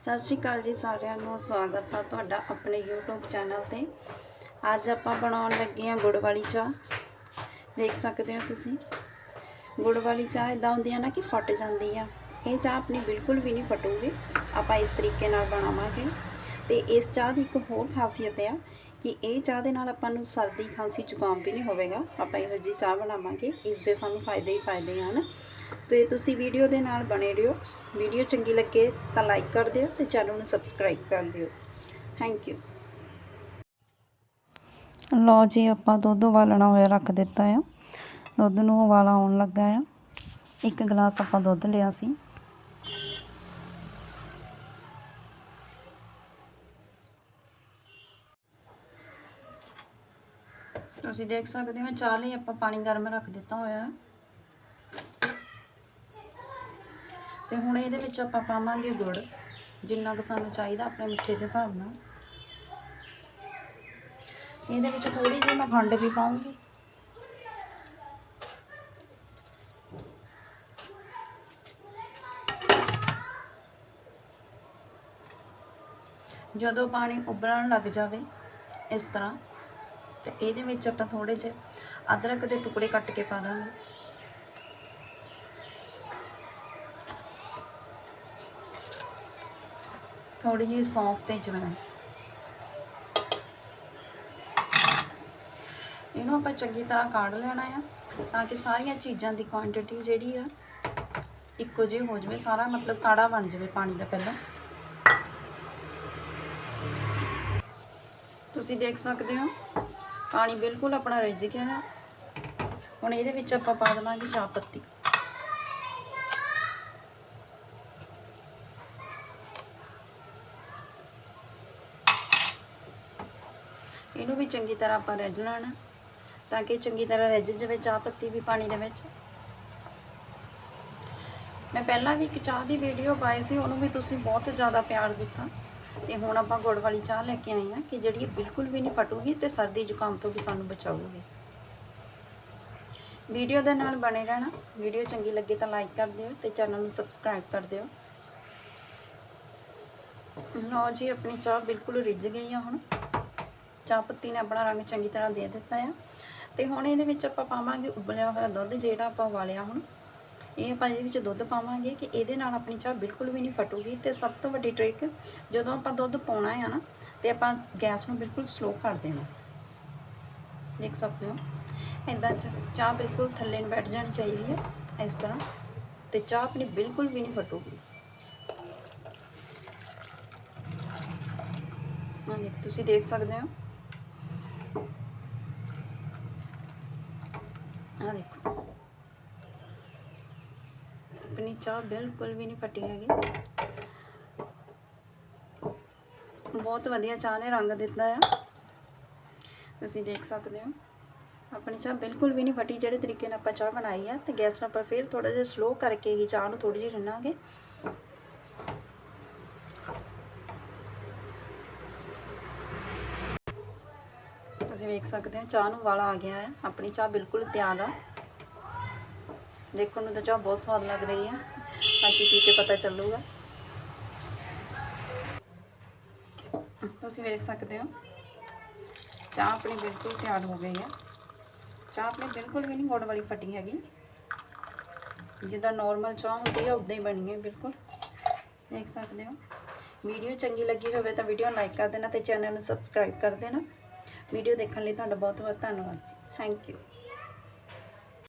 ਸਤਿ ਸ਼੍ਰੀ ਅਕਾਲ ਜੀ ਸਾਰਿਆਂ ਨੂੰ, ਸਵਾਗਤ ਆ ਤੁਹਾਡਾ ਆਪਣੇ YouTube ਚੈਨਲ ਤੇ। ਅੱਜ ਆਪਾਂ ਬਣਾਉਣ ਲੱਗੇ ਹਾਂ ਗੁੜ ਵਾਲੀ ਚਾਹ। ਦੇਖ ਸਕਦੇ ਹੋ ਤੁਸੀਂ। ਗੁੜ ਵਾਲੀ ਚਾਹ ਇਦਾਂ ਹੁੰਦੀ ਆ ਨਾ ਕਿ ਫਟ ਜਾਂਦੀ ਆ। ਇਹ ਚਾਹ ਆਪਣੀ ਬਿਲਕੁਲ ਵੀ ਨਹੀਂ ਫਟੂਗੀ। ਆਪਾਂ ਇਸ ਤਰੀਕੇ ਨਾਲ ਬਣਾਵਾਂਗੇ। ਤੇ ਇਸ ਚਾਹ ਦੀ ਇੱਕ ਹੋਰ ਖਾਸੀਅਤ ਆ ਕਿ ਇਹ ਚਾਹ ਦੇ ਨਾਲ ਆਪਾਂ ਨੂੰ ਸਰਦੀ ਖਾਂਸੀ ਜ਼ੁਕਾਮ ਵੀ ਨਹੀਂ ਹੋਵੇਗਾ। ਆਪਾਂ ਇਹੋ ਜਿਹੀ ਚਾਹ ਬਣਾਵਾਂਗੇ, ਇਸ ਦੇ ਸਾਨੂੰ ਫਾਇਦੇ ਹੀ ਫਾਇਦੇ ਹਨ। ਤੇ ਤੁਸੀਂ ਵੀਡੀਓ ਦੇ ਨਾਲ ਬਣੇ ਰਹੋ। ਵੀਡੀਓ ਚੰਗੀ ਲੱਗੇ ਤਾਂ ਲਾਈਕ ਕਰ ਦਿਓ ਤੇ ਚੈਨਲ ਨੂੰ ਸਬਸਕ੍ਰਾਈਬ ਕਰ ਦਿਓ ਥੈਂਕ ਯੂ ਲੋ ਜੀ, ਆਪਾਂ ਦੁੱਧ ਉਬਾਲਣਾ ਹੋਇਆ, ਰੱਖ ਦਿੱਤਾ ਆ। ਦੁੱਧ ਨੂੰ ਉਬਾਲਾ ਆਉਣ ਲੱਗਾ ਆ। ਇੱਕ ਗਲਾਸ ਆਪਾਂ ਦੁੱਧ ਲਿਆ ਸੀ। ਤੁਸੀਂ ਦੇਖ ਸਕਦੇ ਹੋ, ਚਾਹ ਲਈ ਆਪਾਂ ਪਾਣੀ ਗਰਮ ਰੱਖ ਦਿੱਤਾ ਹੋਇਆ ਹੈ। ਤੇ ਹੁਣ ਇਹਦੇ ਵਿੱਚ ਆਪਾਂ ਪਾਵਾਂਗੇ ਗੁੜ, ਜਿੰਨਾ ਕੁ ਸਾਨੂੰ ਚਾਹੀਦਾ ਆਪਣੇ ਮਿੱਠੇ ਦੇ ਹਿਸਾਬ ਨਾਲ। ਇਹਦੇ ਵਿੱਚ ਥੋੜੀ ਜਿਹੀ ਮੈਂ ਖੰਡ ਵੀ ਪਾਉਂਗੀ ਜਦੋਂ ਪਾਣੀ ਉਬਲਣ ਲੱਗ ਜਾਵੇ, ਇਸ ਤਰ੍ਹਾਂ ਤੇ ਇਹਦੇ ਵਿੱਚ ਆਪਾਂ ਥੋੜੇ ਜਿਹੇ ਅਦਰਕ ਦੇ ਟੁਕੜੇ ਕੱਟ ਕੇ ਪਾ ਦਾਂਗੇ। ਥੋੜੀ ਜਿਹੀ ਸੌਂਫ ਤੇ ਜਵੈਣ। ਇਹਨੂੰ ਆਪਾਂ ਚੰਗੀ ਤਰ੍ਹਾਂ ਕਾੜ ਲੈਣਾ ਆ ਤਾਂ ਕਿ ਸਾਰੀਆਂ ਚੀਜ਼ਾਂ ਦੀ ਕੁਆਂਟੀਟੀ ਜਿਹੜੀ ਆ ਇੱਕੋ ਜਿਹੀ ਹੋ ਜਾਵੇ, ਸਾਰਾ ਮਤਲਬ ਕਾੜਾ ਬਣ ਜਾਵੇ ਪਾਣੀ ਦਾ ਪਹਿਲਾਂ। ਤੁਸੀਂ ਦੇਖ ਸਕਦੇ ਹੋ? ਪਾਣੀ ਬਿਲਕੁਲ ਆਪਣਾ ਰਿੱਝ ਗਿਆ ਹੈ। ਹੁਣ ਇਹਦੇ ਵਿੱਚ ਆਪਾਂ ਪਾ ਦੇਵਾਂਗੇ ਚਾਹ ਪੱਤੀ। ਇਹਨੂੰ ਵੀ ਚੰਗੀ ਤਰ੍ਹਾਂ ਆਪਾਂ ਰਿੱਝ ਲੈਣਾ ਤਾਂ ਕਿ ਚੰਗੀ ਤਰ੍ਹਾਂ ਰਿੱਝ ਜਾਵੇ ਚਾਹ ਪੱਤੀ ਵੀ ਪਾਣੀ ਦੇ ਵਿੱਚ। ਮੈਂ ਪਹਿਲਾਂ ਵੀ ਇੱਕ ਚਾਹ ਦੀ ਵੀਡੀਓ ਪਾਈ ਸੀ, ਉਹਨੂੰ ਵੀ ਤੁਸੀਂ ਬਹੁਤ ਜ਼ਿਆਦਾ ਪਿਆਰ ਦਿੱਤਾ। ਤੇ ਹੁਣ ਆਪਾਂ ਗੁੜ ਵਾਲੀ ਚਾਹ ਲੈ ਕੇ ਆਏ ਹਾਂ ਕਿ ਜਿਹੜੀ ਬਿਲਕੁਲ ਵੀ ਨਹੀਂ ਫਟੂਗੀ ਤੇ ਸਰਦੀ ਜ਼ੁਕਾਮ ਤੋਂ ਵੀ ਸਾਨੂੰ ਬਚਾਊਗੀ। ਵੀਡੀਓ ਦੇ ਨਾਲ ਬਣੇ ਰਹਿਣਾ। ਵੀਡੀਓ ਚੰਗੀ ਲੱਗੇ ਤਾਂ ਲਾਈਕ ਕਰ ਦਿਓ ਤੇ ਚੈਨਲ ਨੂੰ ਸਬਸਕ੍ਰਾਈਬ ਕਰ ਦਿਓ। ਲਓ ਜੀ, ਆਪਣੀ ਚਾਹ ਬਿਲਕੁਲ ਰਿੱਝ ਗਈ ਆ ਹੁਣ। ਚਾਹ ਪੱਤੀ ਨੇ ਆਪਣਾ ਰੰਗ ਚੰਗੀ ਤਰ੍ਹਾਂ ਦੇ ਦਿੱਤਾ ਆ। ਤੇ ਹੁਣ ਇਹਦੇ ਵਿੱਚ ਆਪਾਂ ਪਾਵਾਂਗੇ ਉਬਲਿਆ ਹੋਇਆ ਦੁੱਧ, ਜਿਹੜਾ ਆਪਾਂ ਉਬਾਲਿਆ ਹੁਣ। ਇਹ ਆਪਾਂ ਇਹਦੇ ਵਿੱਚ ਦੁੱਧ ਪਾਵਾਂਗੇ ਕਿ ਇਹਦੇ ਨਾਲ ਆਪਣੀ ਚਾਹ ਬਿਲਕੁਲ ਵੀ ਨਹੀਂ ਫਟੂਗੀ ਤੇ ਸਭ ਤੋਂ ਵੱਡੀ ਟ੍ਰਿਕ ਜਦੋਂ ਆਪਾਂ ਦੁੱਧ ਪਾਉਣਾ ਹੈ ਨਾ, ਤੇ ਆਪਾਂ ਗੈਸ ਨੂੰ ਬਿਲਕੁਲ ਸਲੋ ਕਰ ਦੇਣਾ। ਦੇਖ ਸਕਦੇ ਹੋ? ਇਦਾਂ ਚਾਹ ਬਿਲਕੁਲ ਥੱਲੇ ਨੂੰ ਬੈਠ ਜਾਣੀ ਚਾਹੀਦੀ ਹੈ, ਇਸ ਤਰ੍ਹਾਂ। ਤੇ ਚਾਹ ਆਪਣੀ ਬਿਲਕੁਲ ਵੀ ਨਹੀਂ ਫਟੂਗੀ। ਹਾਂ ਦੇਖ, ਤੁਸੀਂ ਦੇਖ ਸਕਦੇ ਹੋ? ਆ ਦੇਖੋ। ਆਪਣੀ ਚਾਹ ਬਿਲਕੁਲ ਵੀ ਨਹੀਂ ਫਟੀ ਹੈਗੀ। ਬਹੁਤ ਵਧੀਆ ਚਾਹ ਨੇ, ਰੰਗ ਦਿੱਤਾ ਆ। ਤੁਸੀਂ ਦੇਖ ਸਕਦੇ ਹੋ। ਆਪਣੀ ਚਾਹ ਬਿਲਕੁਲ ਵੀ ਨਹੀਂ ਫਟੀ, ਜਿਹੜੇ ਤਰੀਕੇ ਨਾਲ ਆਪਾਂ ਚਾਹ ਬਣਾਈ ਆ ਤੇ ਗੈਸ ਨੂੰ ਆਪਾਂ ਫਿਰ ਥੋੜਾ ਜਿਹਾ ਸਲੋ ਕਰਕੇ ਹੀ ਚਾਹ ਨੂੰ ਥੋੜੀ ਜਿਹੀ ਰਿੰਨਾਂਗੇ। ਤੁਸੀਂ ਵੇਖ ਸਕਦੇ ਹੋ, ਚਾਹ ਨੂੰ ਵਾਲਾ ਆ ਗਿਆ ਹੈ ਆਪਣੀ ਚਾਹ ਬਿਲਕੁਲ ਤਿਆਰ ਆ। ਦੇਖਣ ਨੂੰ ਤਾਂ ਚਾਹ ਬਹੁਤ ਸਵਾਦ ਲੱਗ ਰਹੀ ਹੈ ਬਾਕੀ ਪੀ ਕੇ ਪਤਾ ਚੱਲੂਗਾ। ਤੁਸੀਂ ਵੇਖ ਸਕਦੇ ਹੋ। ਚਾਹ ਆਪਣੀ ਬਿਲਕੁਲ ਤਿਆਰ ਹੋ ਗਈ ਹੈ ਚਾਹ ਆਪਣੀ ਬਿਲਕੁਲ ਵੀ ਨਹੀਂ ਗੁੜ ਵਾਲੀ ਫਟੀ ਹੈਗੀ। ਜਿੱਦਾਂ ਨਾਰਮਲ ਚਾਹ ਹੁੰਦੀ ਹੈ ਉਦਾਂ ਹੀ ਬਣੀ ਹੈ ਬਿਲਕੁਲ। ਦੇਖ ਸਕਦੇ ਹੋ। ਵੀਡੀਓ ਚੰਗੀ ਲੱਗੀ ਹੋਵੇ ਤਾਂ ਵੀਡੀਓ ਲਾਈਕ ਕਰ ਦੇਣਾ ਤੇ ਚੈਨਲ ਨੂੰ ਸਬਸਕ੍ਰਾਈਬ ਕਰ ਦੇਣਾ। ਵੀਡੀਓ ਦੇਖਣ ਲਈ ਤੁਹਾਡਾ ਬਹੁਤ ਬਹੁਤ ਧੰਨਵਾਦ ਜੀ। Thank you